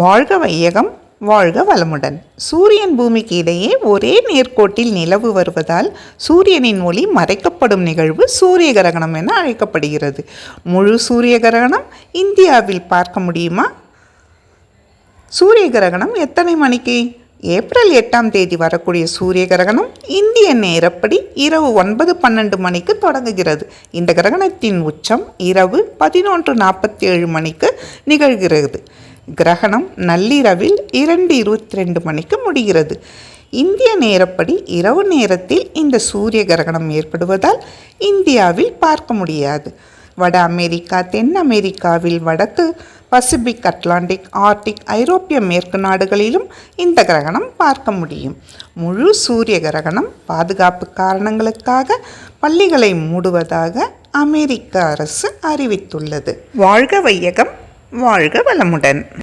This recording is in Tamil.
வாழ்க வையகம் வாழ்க வளமுடன். சூரியன் பூமிக்கு இடையே ஒரே நேர்கோட்டில் நிலவு வருவதால் சூரியனின் ஒளி மறைக்கப்படும் நிகழ்வு சூரிய கிரகணம் என அழைக்கப்படுகிறது. முழு சூரிய கிரகணம் இந்தியாவில் பார்க்க முடியுமா? சூரிய கிரகணம் எத்தனை மணிக்கு? ஏப்ரல் எட்டாம் தேதி வரக்கூடிய சூரிய கிரகணம் இந்திய நேரப்படி இரவு ஒன்பது பன்னெண்டு மணிக்கு தொடங்குகிறது. இந்த கிரகணத்தின் உச்சம் இரவு பதினொன்று நாற்பத்தி ஏழு மணிக்கு நிகழ்கிறது. கிரகணம் நள்ளிரவில் இரண்டு இருபத்தி ரெண்டு மணிக்கு முடிகிறது. இந்திய நேரப்படி இரவு நேரத்தில் இந்த சூரிய கிரகணம் ஏற்படுவதால் இந்தியாவில் பார்க்க முடியாது. வட அமெரிக்கா தென் அமெரிக்காவில் வடக்கு பசிபிக் அட்லாண்டிக் ஆர்டிக் ஐரோப்பிய மேற்கு நாடுகளிலும் இந்த கிரகணம் பார்க்க முடியும். முழு சூரிய கிரகணம் பாதுகாப்பு காரணங்களுக்காக பள்ளிகளை மூடுவதாக அமெரிக்க அரசு அறிவித்துள்ளது. வாழ்க வையகம். வாழ்க வளமுடன்.